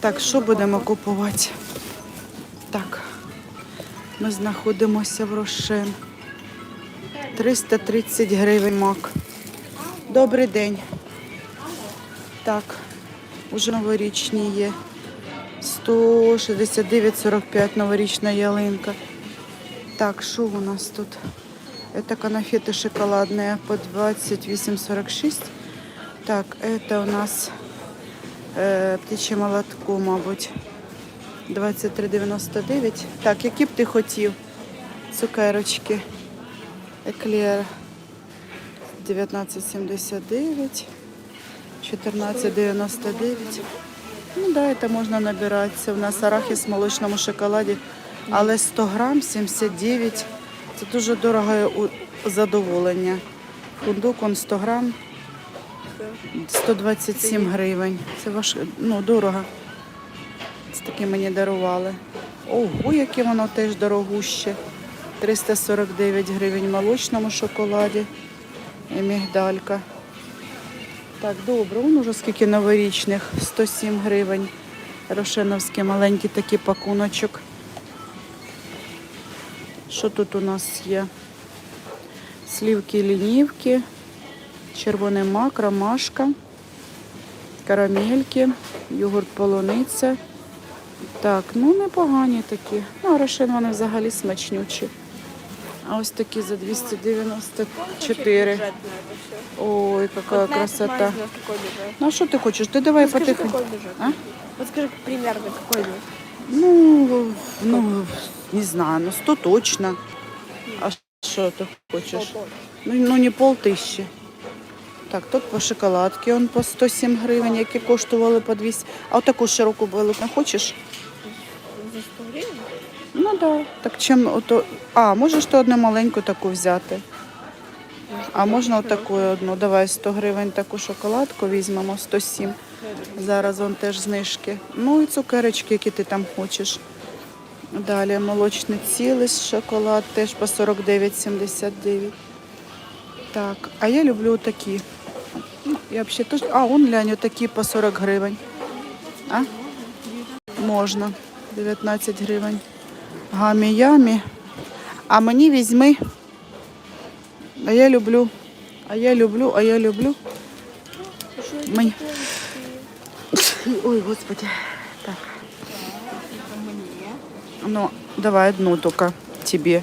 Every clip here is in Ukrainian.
Так, що будемо купувати? Так, ми знаходимося в Рошен. 330 гривень мак. Добрий день. Так, уже новорічні є. 169,45 новорічна ялинка. Так, що у нас тут? Это конфеты шоколадные по 28,46. Так, это у нас е, птиче молотко, мабуть. 23,99. Так, які б ти хотів? Цукерочки. Еклер 19,79. 14,99. Ну да, это можна набирати. Це у нас арахіс в молочному шоколаді. Але 100 грам 79. Це дуже дороге задоволення. Фундук он 100 грам 127 гривень. Це ваш, ну, дорого. Це таке мені дарували. Ого, яке воно теж дорогуще. 349 гривень в молочному шоколаді. І мігдалька. Так, добре, вон уже скільки новорічних. 107 гривень. Рошеновський маленький такий пакуночок. Що тут у нас є? Слівки лінівки, червоний мак, ромашка, карамельки, йогурт полуниця. Так, ну непогані такі. Ну, а вони взагалі смачнючі. А ось такі за 294. Ой, яка красота. Ну а що ти хочеш? Ти давай потихо. Вот скажи примерно, какой бюджет? Ну, ну, не знаю, ну 100 точно. А що ти хочеш? Ну, ну не пол тисячі. Так, тут по шоколадці он по 107 гривень, які коштували по 200. А отаку широку велику не хочеш? За 100 гривен? Ну да. Так чим ото. А, можеш то одну маленьку таку взяти. А можна отаку одну. Давай 100 гривень таку шоколадку візьмемо, 107. Зараз вон теж знижки. Ну і цукерочки, які ти там хочеш. Далі молочний цілий шоколад теж по 49,79. Так, а я люблю такі. Ну, Я взагалі теж. А, он глянь, такі по 40 гривень. А? Можна. 19 гривень. Гамі-ямі. А мені візьми. А я люблю. А я люблю, а я люблю. Мені... Ой, господи. Так. Ну, давай одну только тебе.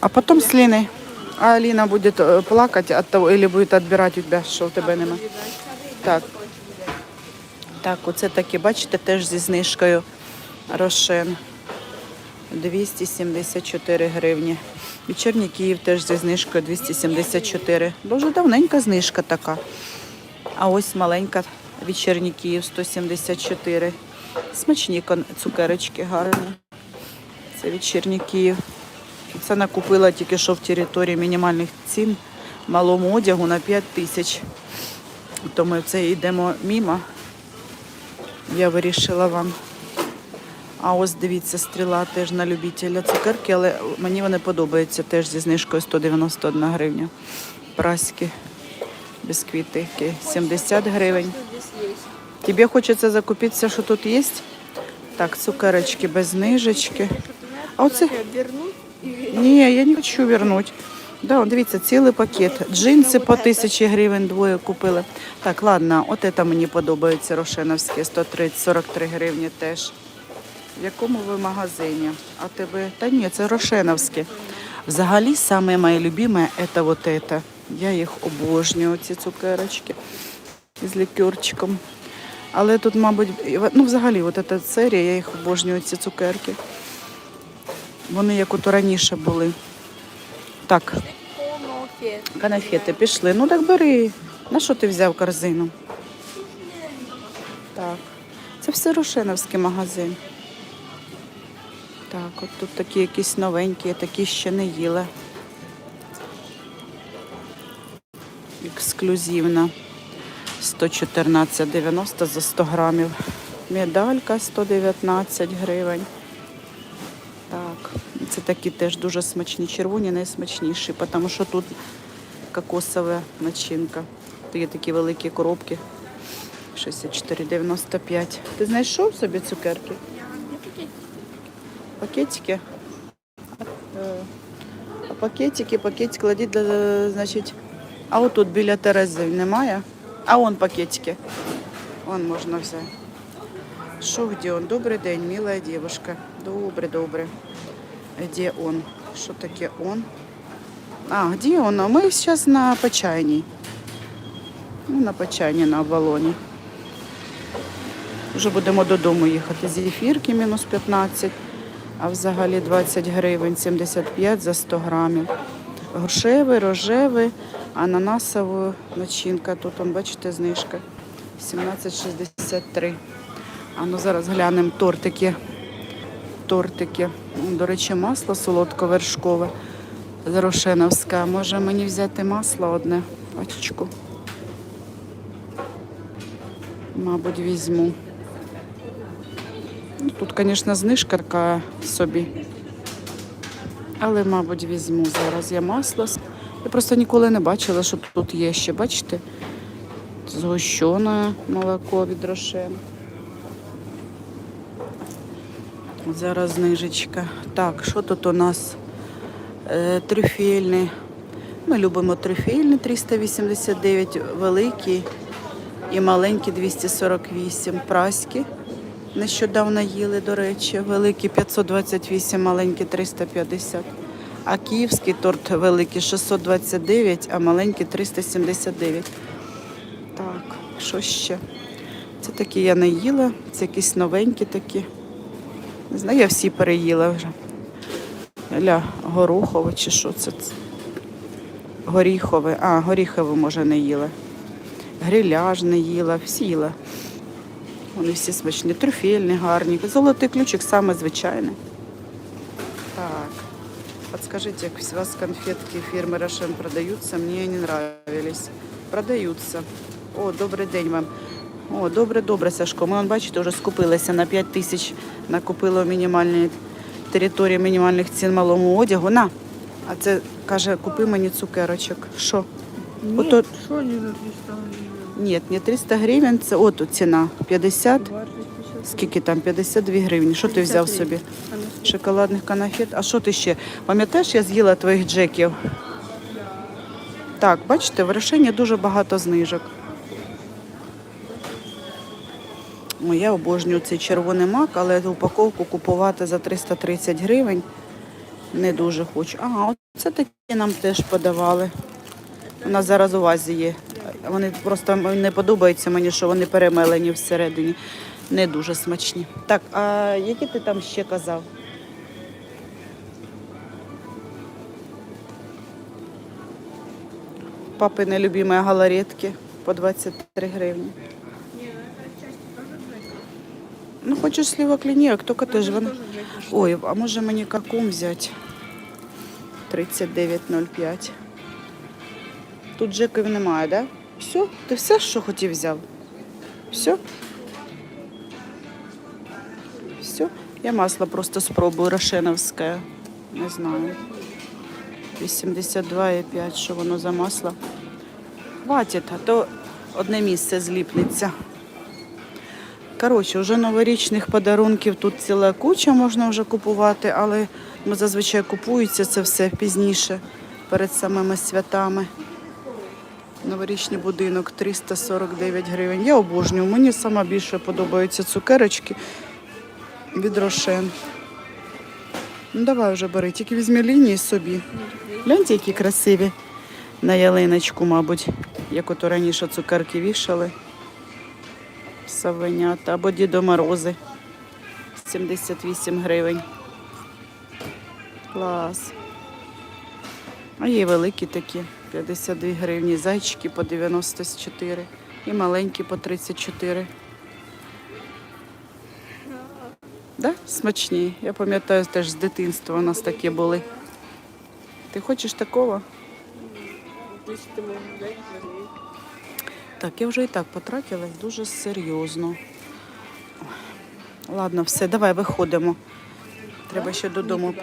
А потом с Линой. А Алина будет э, плакать от того, или будет отбирать у тебя, що в тебе нема. Так. Так, оце такі, бачите, теж зі знижкою. Рошен. 274 гривні. Вечірній Київ теж зі знижкою 274. Дуже давненька знижка така. А ось маленька вечірній Київ 174. Смачні цукерочки гарні. Це вечірній Київ. Це накупила тільки що в території мінімальних цін малому одягу на 5 тисяч. То ми це йдемо мімо. Я вирішила вам. А ось дивіться, стріла теж на любителя цукерки, але мені вони подобаються теж зі знижкою 191 гривня. Праськи, бісквіти, 70 гривень. Тебе хочеться закупитися, що тут є? Так, цукерочки без знижечки. А оце? Ні, я не хочу вернуть. Да, дивіться, цілий пакет. Джинси по тисячі гривень двоє купили. Так, ладно, от це мені подобається рошеновське, 130, 43 гривні теж. В якому ви магазині? А тебе? Та ні, це рошеновське. Взагалі, саме моє любиме це вот это. Я їх обожнюю, ці цукерочки з лікерчиком. Але тут, мабуть, ну взагалі, от ця серія, я їх обожнюю, ці цукерки. Вони як ото раніше були. Так, конфети пішли. Ну так бери. На що ти взяв корзину? Так. Це все Рошеновський магазин. Так, от тут такі якісь новенькі, такі ще не їла. Ексклюзивна. 114,90 за 100 грамів. Медалька 119 гривень. Це такі теж дуже смачні. Червоні найсмачніші, тому що тут кокосова начинка. Тут є такі великі коробки. 64,95. Ти знайшов собі цукерки? Пакетики? Е, А пакетики, пакетик кладіть, значить. А отут біля Терези немає. А он пакетики. Вон можна взяти. Що, где он? Добрий день, милая девушка. Добре, добре. Где он? Що таке он? А, где он? А Ми зараз на Почайній. Ну, на Почайні, на Авалоні. Вже будемо додому їхати. Зефірки мінус 15, а взагалі 20 гривень, 75 за 100 грамів. Грушевий, рожевий, ананасова начинка. Тут, он, бачите, знижка. 17,63. А ну зараз глянемо тортики. Тортики. До речі, масло солодко-вершкове. Зарошеновське. Може мені взяти масло одне, пачечку. Мабуть, візьму. Ну, Тут, звісно, знижка така собі. Але, мабуть, візьму зараз я масло. Я просто ніколи не бачила, що тут є ще, бачите? Згущене молоко від Рошен. Зараз знижечка. Так, що тут у нас? Е, трюфельний. Ми любимо трюфельний 389, великий і маленький 248. Праські. Нещодавно їли, до речі, великий 528, маленький 350. А київський торт великий 629, а маленький 379. Так, що ще? Це такі я не їла, це якісь новенькі такі. Не знаю, я всі переїла вже. Ля горохове чи що це? Горіхове. А, горіхове, може, не їла. Гриляж не їла, всі їла. Вони всі смачні, трюфельні, гарні. Золотий ключик саме звичайний. Так. Подскажите, як у вас конфетки фирмы Рошен продаются? Мне не нравились. Продаються. О, добрий день вам. О, добре, добре, Сашко. Ми, бачите, вже скупилися на 5 тисяч. Накупили в мінімальній території мінімальних цін малому одягу. На. А це каже, купи мені цукерочок. Що? Нет, Ото- что они за 300 гривен? Ні, не 300 гривень, це от ціна. 50. Скільки там? 52 гривні. Що ти взяв собі? Шоколадних конфет. А що ти ще? Пам'ятаєш, я з'їла твоїх джеків? Так, бачите, в Рошені дуже багато знижок. О, я обожнюю цей червоний мак, але упаковку купувати за 330 гривень не дуже хочу. Ага, оце такі нам теж подавали. У нас зараз у вазі є. Вони просто не подобаються мені, що вони перемелені всередині. Не дуже смачні. Так, а які ти там ще казав? Папи нелюбимі галаретки по 23 гривні. Ну, хочеш сливок лінійок, тільки теж вони. Ой, а може мені какум взяти? 39,05. Тут джеків немає, да? Все? Ти все, що хотів, взяв? Все? Все? Я масло просто спробую рошеновське. Не знаю. 82,5, що воно за масло. Хватить, а то одне місце зліпнеться. Коротше, вже новорічних подарунків тут ціла куча можна вже купувати, але ну, зазвичай купується це все пізніше, перед самими святами. Новорічний будинок 349 гривень. Я обожнюю. Мені саме більше подобаються цукерочки від Рошен. Ну давай вже бери, тільки візьми лінії собі. Гляньте, які красиві на ялиночку, мабуть, як ото раніше цукерки вішали. Савенята або Дідо Морози. 78 гривень. Клас. А є великі такі, 52 гривні. Зайчики по 94 і маленькі по 34. Да? Смачні. Я пам'ятаю теж з дитинства у нас такі були. Ти хочеш такого? Так, я вже і так потратилась дуже серйозно. Ладно, все, давай виходимо. Треба ще додому.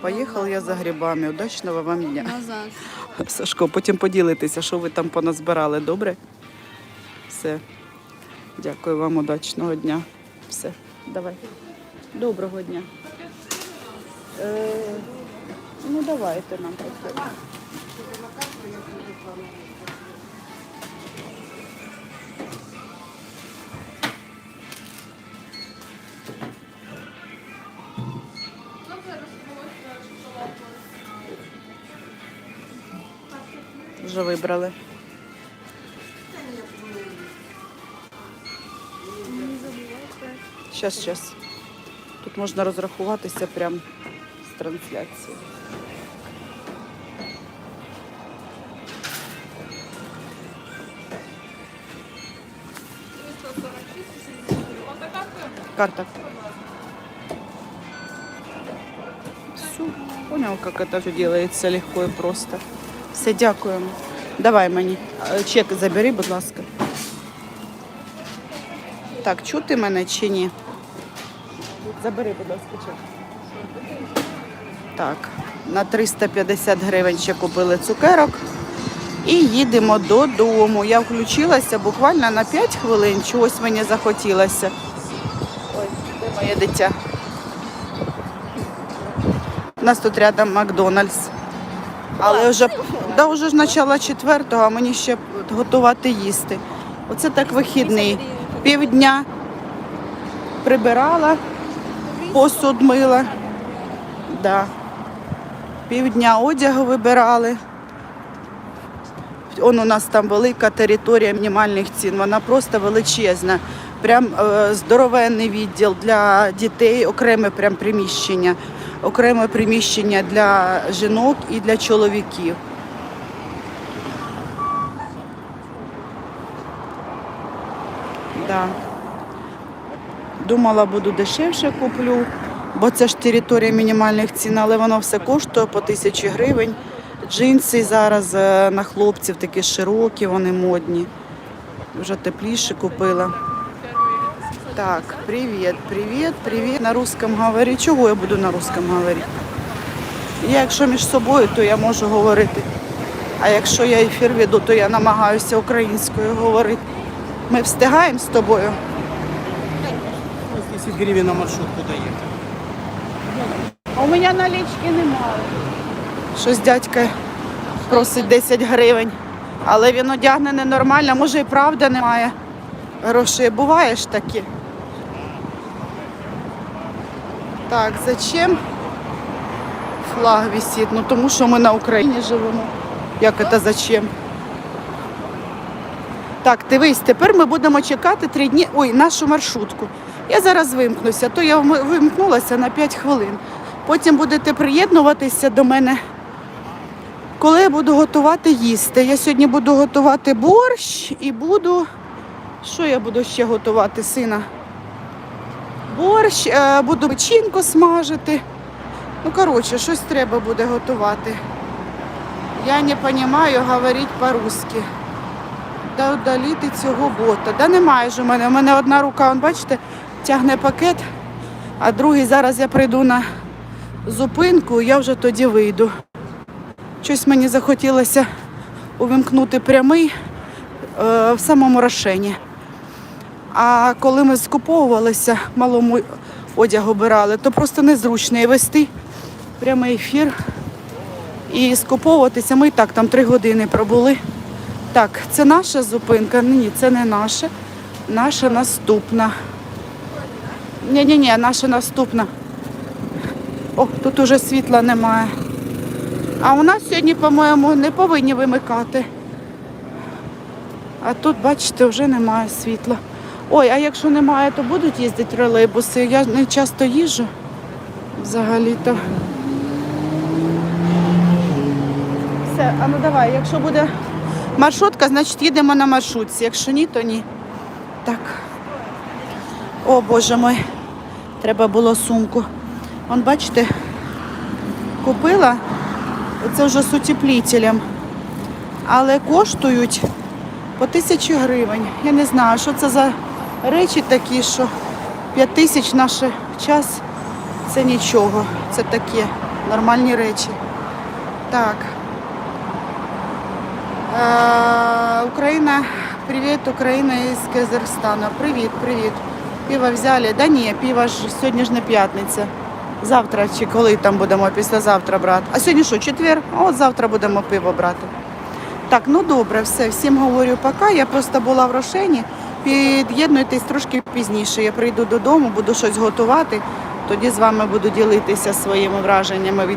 Поїхав я за грибами. Удачного вам дня. Назад. Сашко, потім поділитися, що ви там поназбирали, добре? Все. Дякую вам, удачного дня. Все, давай. Доброго дня. Е, ну, давайте нам трохи. Вже вибрали. Щас, щас. Тут можна розрахуватися прямо з трансляції. Карта. Все, понял, как это все делается легко и просто. Все, дякуємо. Давай мені. Е, Чек забери, будь ласка. Так, чути мене чи ні? Забери, будь ласка, чек. Так, на 350 гривень ще купили цукерок. І їдемо додому. Я включилася буквально на 5 хвилин, чогось мені захотілося. Ой, де моє дитя? У нас тут рядом Макдональдс. Але вже, да, вже ж начало четвертого, а мені ще готувати їсти. Оце так вихідний. Півдня прибирала, посуд мила. Да. Півдня одягу вибирали. Он у нас там велика територія мінімальних цін, вона просто величезна. Прям е, здоровенний відділ для дітей, окреме прям приміщення, окреме приміщення для жінок і для чоловіків. Да. Думала, буду дешевше куплю, бо це ж територія мінімальних цін, але воно все коштує по тисячі гривень. Джинси зараз е, на хлопців такі широкі, вони модні. Вже тепліше купила. Так, привіт, привіт, привіт. На русском говори. Чого я буду на русском говорити? Я якщо між собою, то я можу говорити. А якщо я ефір веду, то я намагаюся українською говорити. Ми встигаємо з тобою. 10 гривен на маршрутку доехать. А у мене налічки немає. Щось дядька просить 10 гривень. Але він одягнений нормально, може і правда немає. Грошей буває ж таки. Так, зачем флаг висить? Ну тому що ми на Україні живемо. Як це зачем? Так, дивись, тепер ми будемо чекати три дні. Ой, нашу маршрутку. Я зараз вимкнуся, то я вимкнулася на 5 хвилин. Потім будете приєднуватися до мене, коли я буду готувати їсти. Я сьогодні буду готувати борщ і буду. Що я буду ще готувати, сина? Борщ, е, буду печінку смажити. Ну, коротше, щось треба буде готувати. Я не розумію говорити по-русски. Да удалити цього бота. Да немає ж у мене. У мене одна рука, он, бачите, тягне пакет, а другий зараз я прийду на зупинку, я вже тоді вийду. Щось мені захотілося увімкнути прямий е, в самому Рошені. А коли ми скуповувалися, малому одяг обирали, то просто незручно і вести прямий ефір і скуповуватися. Ми і так там три години пробули. Так, це наша зупинка. Ні, це не наша. Наша наступна. Ні-ні-ні, наша наступна. О, тут уже світла немає. А у нас сьогодні, по-моєму, не повинні вимикати. А тут, бачите, вже немає світла. Ой, а якщо немає, то будуть їздити тролейбуси. Я не часто їжджу взагалі-то. Все, а ну давай, якщо буде маршрутка, значить їдемо на маршрутці. Якщо ні, то ні. Так. О, Боже мой, треба було сумку. Вон, бачите, купила, це вже з утеплителем, але коштують по тисячі гривень. Я не знаю, що це за речі такі, що 5 тисяч наш час це нічого. Це такі нормальні речі. Так. Е, Україна Привіт, Україна із Казахстану. Привіт, привіт. Пиво взяли? Да ні, пиво ж сьогодні ж не п'ятниця. Завтра чи коли там будемо післязавтра брати. А сьогодні що, четвер? А от завтра будемо пиво брати. Так, ну добре, все. Всім говорю пока. Я просто була в Рошені. Під'єднуйтесь трошки пізніше. Я прийду додому, буду щось готувати. Тоді з вами буду ділитися своїми враженнями від